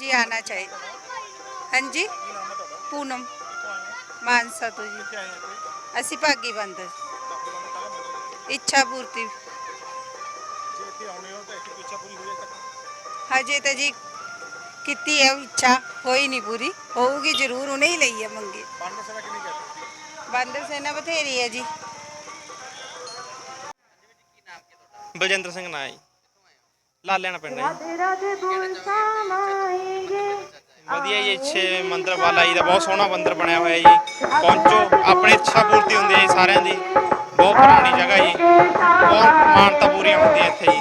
ਜੀ ਆਣਾ ਚਾਹੀਦਾ ਹਾਂਜੀ ਪੂਨਮ ਮਾਨਸਾ ਤੋਂ ਜੀ ਅਸੀਂ ਭਾਗੀ ਬੰਦਰ ਇੱਛਾ ਪੂਰਤੀ ਹਜੇ ਤਾਂ ਜੀ ਕੀਤੀ ਹੈ ਇੱਛਾ ਹੋਈ ਨਹੀਂ ਪੂਰੀ ਹੋਊਗੀ ਜ਼ਰੂਰ ਉਹਨੇ ਹੀ ਲਈ ਹੈ ਮੰਗੀ ਬਾਂਦਰ ਸੈਨਾ ਬਥੇਰੀ ਹੈ ਜੀ ਬਲਜਿੰਦਰ ਸਿੰਘ ਨਾਂ ਹੈ ਜੀ ਲਾ ਲੈਣਾ ਪੈਣਾ ਜੀ ਵਧੀਆ ਜੀ ਇੱਥੇ ਮੰਦਰ ਵਾਲਾ ਜੀ ਦਾ ਬਹੁਤ ਸੋਹਣਾ ਮੰਦਰ ਬਣਿਆ ਹੋਇਆ ਜੀ। ਪਹੁੰਚੋ ਆਪਣੇ ਇੱਛਾ ਪੂਰਤੀ ਹੁੰਦੀ ਹੈ ਸਾਰਿਆਂ ਦੀ। ਬਹੁਤ ਪੁਰਾਣੀ ਜਗ੍ਹਾ ਜੀ। ਬਹੁਤ ਮਾਨਤਾ ਪੂਰੀਆਂ ਹੁੰਦੀਆਂ ਇੱਥੇ ਜੀ।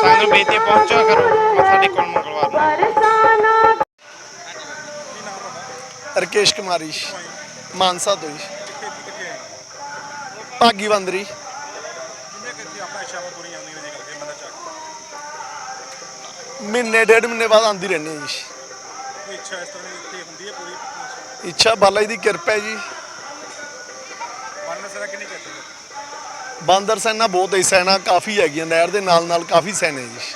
ਸੰਗਤ ਬੇਤੇ ਪਹੁੰਚਿਆ ਕਰੋ ਸਾਡੇ ਕੋਲ ਮੰਗਲਵਾਰ ਨੂੰ। ਰਕੇਸ਼ ਕੁਮਾਰੀ ਮਾਨਸਾ ਤੋਂ ਜੀ। ਭਾਗੀ ਬੰਦਰੀ। ਜਿੰਨੇ ਕਿ ਆਪਣਾ ਇੱਛਾਵਾਂ ਮਹੀਨੇ ਡੇਢ ਮਹੀਨੇ ਬਾਅਦ ਆਂਦੀ ਰਹਿੰਦੀ ਹੈ ਜੀ। ਇੱਛਾ ਇਸ ਤਰ੍ਹਾਂ ਦੀ ਹੁੰਦੀ ਹੈ ਪੂਰੀ? ਇੱਛਾ ਬਾਲਾ ਜੀ ਦੀ ਕਿਰਪਾ ਹੈ ਜੀ। ਮਨ ਸਰਾ ਕਿੰਨੀ ਕਰਦੀ ਹੈ? ਸੈਨਾ ਬਹੁਤ ਹੈ ਸੈਨਾ ਕਾਫੀ ਹੈਗੀਆਂ ਨਹਿਰ ਦੇ ਨਾਲ ਨਾਲ ਕਾਫੀ ਸੈਨੇ ਜੀ।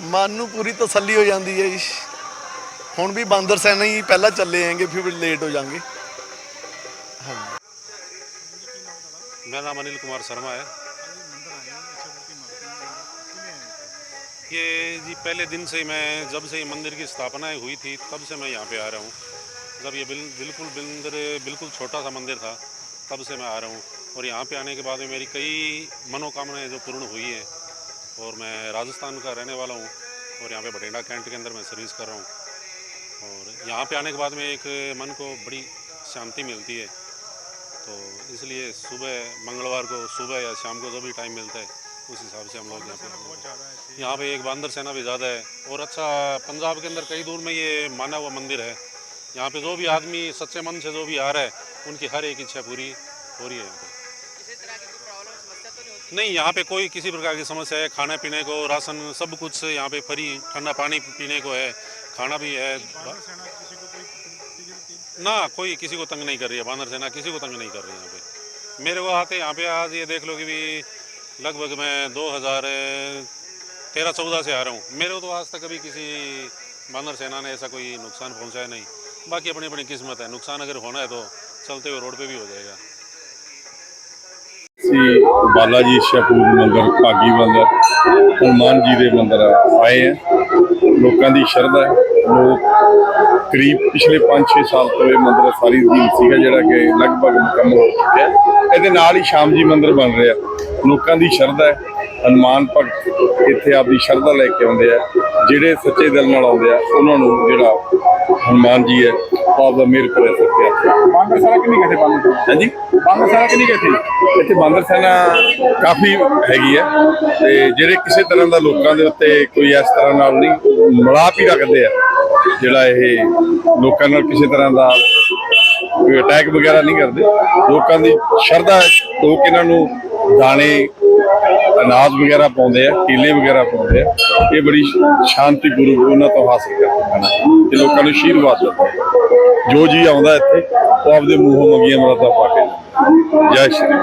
ਨੂੰ ਮਨ ਨੂੰ ਪੂਰੀ ਤਸੱਲੀ ਹੋ ਜਾਂਦੀ ਹੈ ਜੀ। ਹੁਣ ਵੀ ਬਾਂਦਰ ਸੈਨਾ ਹੀ ਪਹਿਲਾਂ ਚੱਲੇ ਆਂਗੇ ਫਿਰ ਲੇਟ ਹੋ ਜਾਾਂਗੇ ਮੈਂ ਨਾਮ ਅਨਿਲ ਕੁਮਾਰ ਸ਼ਰਮਾ ਹੈ। ये जी पहले दिन से ही मैं जब से ये मंदिर की स्थापना हुई थी तब से मैं यहाँ पे आ रहा हूँ। जब ये बिल, बिल्कुल मंदिर बिल्कुल छोटा सा मंदिर था तब से मैं आ रहा हूँ। और यहाँ पे आने के बाद में मेरी कई मनोकामनाएँ जो पूर्ण हुई है और मैं राजस्थान का रहने वाला हूँ और यहाँ पे बठिंडा कैंट के अंदर मैं सर्विस कर रहा हूँ। और यहाँ पे आने के बाद में एक मन को बड़ी शांति मिलती है। तो इसलिए सुबह मंगलवार को सुबह या शाम को जो भी टाइम मिलता है उस हिसाब से हम लोग यहाँ पे यहाँ पे एक बांदर सेना भी ज़्यादा है। और अच्छा पंजाब के अंदर कई दूर में ये माना हुआ मंदिर है। यहाँ पे जो भी आदमी सच्चे मन से जो भी आ रहा है उनकी हर एक इच्छा पूरी हो रही है यहाँ पे। नहीं यहाँ पे कोई किसी प्रकार की समस्या है। खाने पीने को राशन सब कुछ यहाँ पे फ्री ठंडा पानी पीने को है खाना भी है। ना कोई किसी को तंग नहीं कर रही है। बानर सेना किसी को तंग नहीं कर रही है यहाँ पे। मेरे को आते यहाँ पे आज ये देख लो कि भी लगभग मैं 2000 तेरह चौदह से आ रहा हूँ मेरे को तो आज तक कभी किसी बानर सेना ने ऐसा कोई नुकसान पहुँचाया नहीं बाकी अपनी अपनी किस्मत है नुकसान अगर होना है तो चलते हुए रोड पे भी हो जाएगा ਅਸੀਂ ਬਾਲਾ ਜੀ ਸ਼ਾਹਪੁਰ ਮੰਦਰ ਭਾਗੀ ਮੰਦਰ ਹਨੂਮਾਨ ਜੀ ਦੇ ਮੰਦਰ ਆਏ ਆ ਲੋਕਾਂ ਦੀ ਸ਼ਰਧਾ ਹੈ ਲੋਕ ਕਰੀਬ ਪਿਛਲੇ 5-6 ਸਾਲ ਤੋਂ ਇਹ ਮੰਦਰ ਸਾਰੀ ਜ਼ਮੀਨ ਸੀਗਾ ਜਿਹੜਾ ਕਿ ਲਗਭਗ ਮੁਕੰਮਲ ਹੋ ਚੁੱਕਿਆ। ਇਹਦੇ ਨਾਲ ਹੀ ਸ਼ਾਮ ਜੀ ਮੰਦਰ ਬਣ ਰਿਹਾ। ਲੋਕਾਂ ਦੀ ਸ਼ਰਧਾ ਹੈ। ਹਨੂਮਾਨ ਭਗਤ ਇੱਥੇ ਆਪਦੀ ਸ਼ਰਧਾ ਲੈ ਕੇ ਆਉਂਦੇ ਆ ਜਿਹੜੇ ਸੱਚੇ ਦਿਲ ਨਾਲ ਆਉਂਦੇ ਆ ਉਹਨਾਂ ਨੂੰ ਜਿਹੜਾ ਹਨੂਮਾਨ ਜੀ ਹੈ ਉਹ ਆਪਦਾ ਮਿਹਰ ਕਰੇ ਸੱਚੇ ਹੱਥ ਬਾਂਦਰ ਸਾਰਾ ਕਿੰਨੀ ਕਿੱਥੇ ਬਾਂਦਰ ਹਾਂਜੀ? ਬਾਂਦਰ ਸਾਰਾ ਕਿੰਨੀ ਕਿੱਥੇ ਇੱਥੇ? ਬਾਂਦਰ ਸੈਨਾ ਕਾਫੀ ਹੈਗੀ ਹੈ ਤੇ ਜਿਹੜੇ ਕਿਸੇ ਤਰ੍ਹਾਂ ਦਾ ਲੋਕਾਂ ਦੇ ਉੱਤੇ ਕੋਈ ਇਸ ਤਰ੍ਹਾਂ ਨਾਲ ਨਹੀਂ ਮਿਲਾਪ ਹੀ ਰੱਖਦੇ ਆ। ਜਿਹੜਾ ਇਹ ਲੋਕਾਂ ਨਾਲ ਕਿਸੇ ਤਰ੍ਹਾਂ ਦਾ ਕੋਈ ਅਟੈਕ ਵਗੈਰਾ ਨਹੀਂ ਕਰਦੇ। ਲੋਕਾਂ ਦੀ ਸ਼ਰਧਾ ਹੈ, ਲੋਕ ਇਹਨਾਂ ਨੂੰ ਦਾਣੇ ਅਨਾਜ ਵਗੈਰਾ ਪਾਉਂਦੇ ਆ, ਕੀਲੇ ਵਗੈਰਾ ਪਾਉਂਦੇ ਆ। ਇਹ ਬੜੀ ਸ਼ਾਂਤੀ ਗੁਰੂ ਉਹਨਾਂ ਤੋਂ ਹਾਸਲ ਕਰਦੇ ਹਨ ਤੇ ਲੋਕਾਂ ਨੂੰ ਆਸ਼ੀਰਵਾਦ ਦਿੰਦੇ ਜੋ ਜੀ ਆਉਂਦਾ ਇੱਥੇ, ਉਹ ਆਪਦੇ ਮੂੰਹੋਂ ਮੰਗੀਆਂ ਮਰਾਦਾ ਪਾ ਕੇ ਜੈ ਸ਼੍ਰੀ